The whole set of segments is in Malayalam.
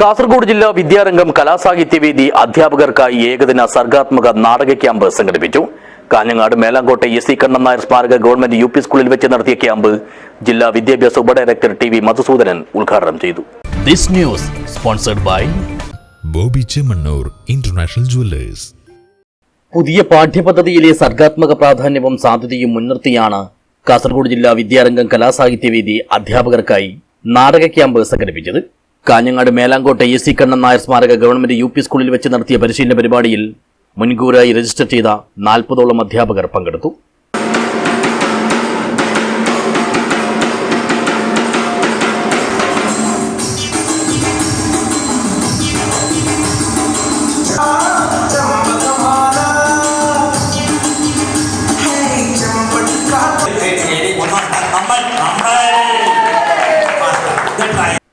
കാസർഗോഡ് ജില്ലാ വിദ്യാരംഗം കലാസാഹിത്യവേദി അധ്യാപകർക്കായി ഏകദിന സർഗാത്മക നാടക ക്യാമ്പ് സംഘടിപ്പിച്ചു. കാഞ്ഞങ്ങാട് മേലാങ്കോട്ടെ എസ് സി കണ്ണൻ നായർ സ്മാരക ഗവൺമെന്റ് യു പി സ്കൂളിൽ വെച്ച് നടത്തിയ ക്യാമ്പ് ജില്ലാ വിദ്യാഭ്യാസ ഉപഡയറക്ടർ ടി വി മധുസൂദനൻ ഉദ്ഘാടനം ചെയ്തു. This news sponsored by Bobby Chemmanur international jewellers. പുതിയ പാഠ്യപദ്ധതിയിലെ സർഗാത്മക പ്രാധാന്യവും സാധ്യതയും മുൻനിർത്തിയാണ് കാസർഗോഡ് ജില്ലാ വിദ്യാരംഗം കലാസാഹിത്യവേദി അധ്യാപകർക്കായി നാടക ക്യാമ്പ് സംഘടിപ്പിച്ചത്. കാഞ്ഞങ്ങാട് മേലാങ്കോട്ടെ എ സി കണ്ണൻ നായർ സ്മാരക ഗവൺമെന്റ് യു പി സ്കൂളിൽ വെച്ച് നടത്തിയ പരിശീലന പരിപാടിയിൽ മുൻകൂറായി രജിസ്റ്റർ ചെയ്ത നാൽപ്പതോളം അധ്യാപകർ പങ്കെടുത്തു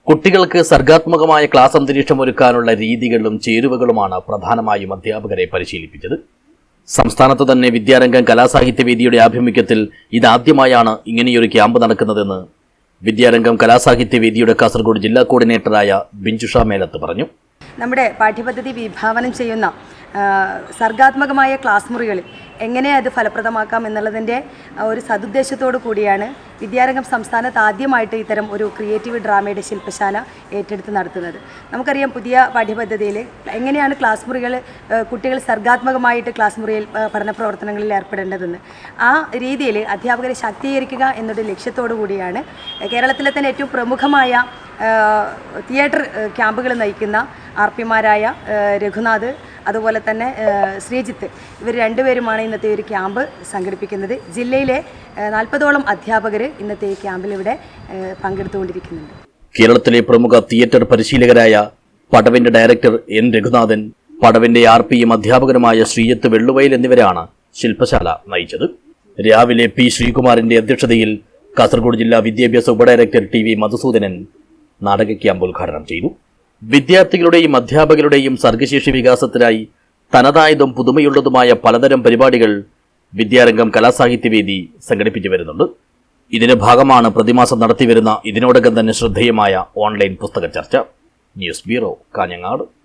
കുട്ടികൾക്ക് സർഗാത്മകമായ ക്ലാസ് അന്തരീക്ഷം ഒരുക്കാനുള്ള രീതികളും ചേരുവകളുമാണ് പ്രധാനമായും അധ്യാപകരെ പരിശീലിപ്പിച്ചത്. സംസ്ഥാനത്ത് തന്നെ വിദ്യാരംഗം കലാസാഹിത്യവേദിയുടെ ആഭിമുഖ്യത്തിൽ ഇതാദ്യമായാണ് ഇങ്ങനെയൊരു ക്യാമ്പ് നടക്കുന്നതെന്ന് വിദ്യാരംഗം കലാസാഹിത്യവേദിയുടെ കാസർഗോഡ് ജില്ലാ കോർഡിനേറ്ററായ ബിഞ്ചുഷ മേലത്ത് പറഞ്ഞു. നമ്മുടെ പാഠ്യപദ്ധതി വിഭാവനം ചെയ്യുന്ന സർഗാത്മകമായ ക്ലാസ് മുറികളിൽ എങ്ങനെ അത് ഫലപ്രദമാക്കാം എന്നുള്ളതിന്റെ ഒരു സതുദ്ദേശത്തോടു കൂടിയാണ് വിദ്യാരംഗം സംസ്ഥാനത്ത് ആദ്യമായിട്ട് ഇത്തരം ഒരു ക്രിയേറ്റീവ് ഡ്രാമയുടെ ശില്പശാല ഏറ്റെടുത്ത് നടത്തുന്നത്. നമുക്കറിയാം പുതിയ പാഠ്യപദ്ധതിയിൽ എങ്ങനെയാണ് ക്ലാസ് മുറികൾ കുട്ടികൾ സർഗാത്മകമായിട്ട് ക്ലാസ് മുറിയിൽ പഠന പ്രവർത്തനങ്ങളിൽ ഏർപ്പെടേണ്ടതെന്ന്. ആ രീതിയിൽ അധ്യാപകരെ ശാക്തീകരിക്കുക എന്നൊരു ലക്ഷ്യത്തോടു കൂടിയാണ് കേരളത്തിലെ തന്നെ ഏറ്റവും പ്രമുഖമായ തിയേറ്റർ ക്യാമ്പുകൾ നയിക്കുന്ന ആർ പിമാരായ രഘുനാഥ് അതുപോലെ തന്നെ ശ്രീജിത്ത്. ഇവർ രണ്ടുപേരുമാണ് ഇന്നത്തെ ഒരു ക്യാമ്പ് സംഘടിപ്പിക്കുന്നത്. ജില്ലയിലെ നാൽപ്പതോളം അധ്യാപകർ ഇന്നത്തെ ഈ ക്യാമ്പിൽ ഇവിടെ പങ്കെടുത്തുകൊണ്ടിരിക്കുന്നുണ്ട്. കേരളത്തിലെ പ്രമുഖ തിയേറ്റർ പരിശീലകരായ പടവിന്റെ ഡയറക്ടർ എൻ. രഘുനാഥൻ പടവിന്റെ ആർ പിയും അധ്യാപകരുമായ ശ്രീയത്ത് വെള്ളുവയൽ എന്നിവരാണ് ശില്പശാല നയിച്ചത്. രാവിലെ പി. ശ്രീകുമാറിന്റെ അധ്യക്ഷതയിൽ കാസർഗോഡ് ജില്ലാ വിദ്യാഭ്യാസ ഉപഡയറക്ടർ ടി. വി. മധുസൂദനൻ നാടക ക്യാമ്പ് ഉദ്ഘാടനം ചെയ്തു. വിദ്യാർത്ഥികളുടെയും അധ്യാപകരുടെയും സർഗശേഷി വികാസത്തിനായി തനതായതും പുതുമയുള്ളതുമായ പലതരം പരിപാടികൾ വിദ്യാരംഗം കലാസാഹിത്യവേദി സംഘടിപ്പിച്ചു വരുന്നുണ്ട്. ഇതിന്റെ ഭാഗമാണ് പ്രതിമാസം നടത്തിവരുന്ന ഇതിനോടകം തന്നെ ശ്രദ്ധേയമായ ഓൺലൈൻ പുസ്തക ചർച്ച ന്യൂസ് ബ്യൂറോ കാഞ്ഞങ്ങാട്.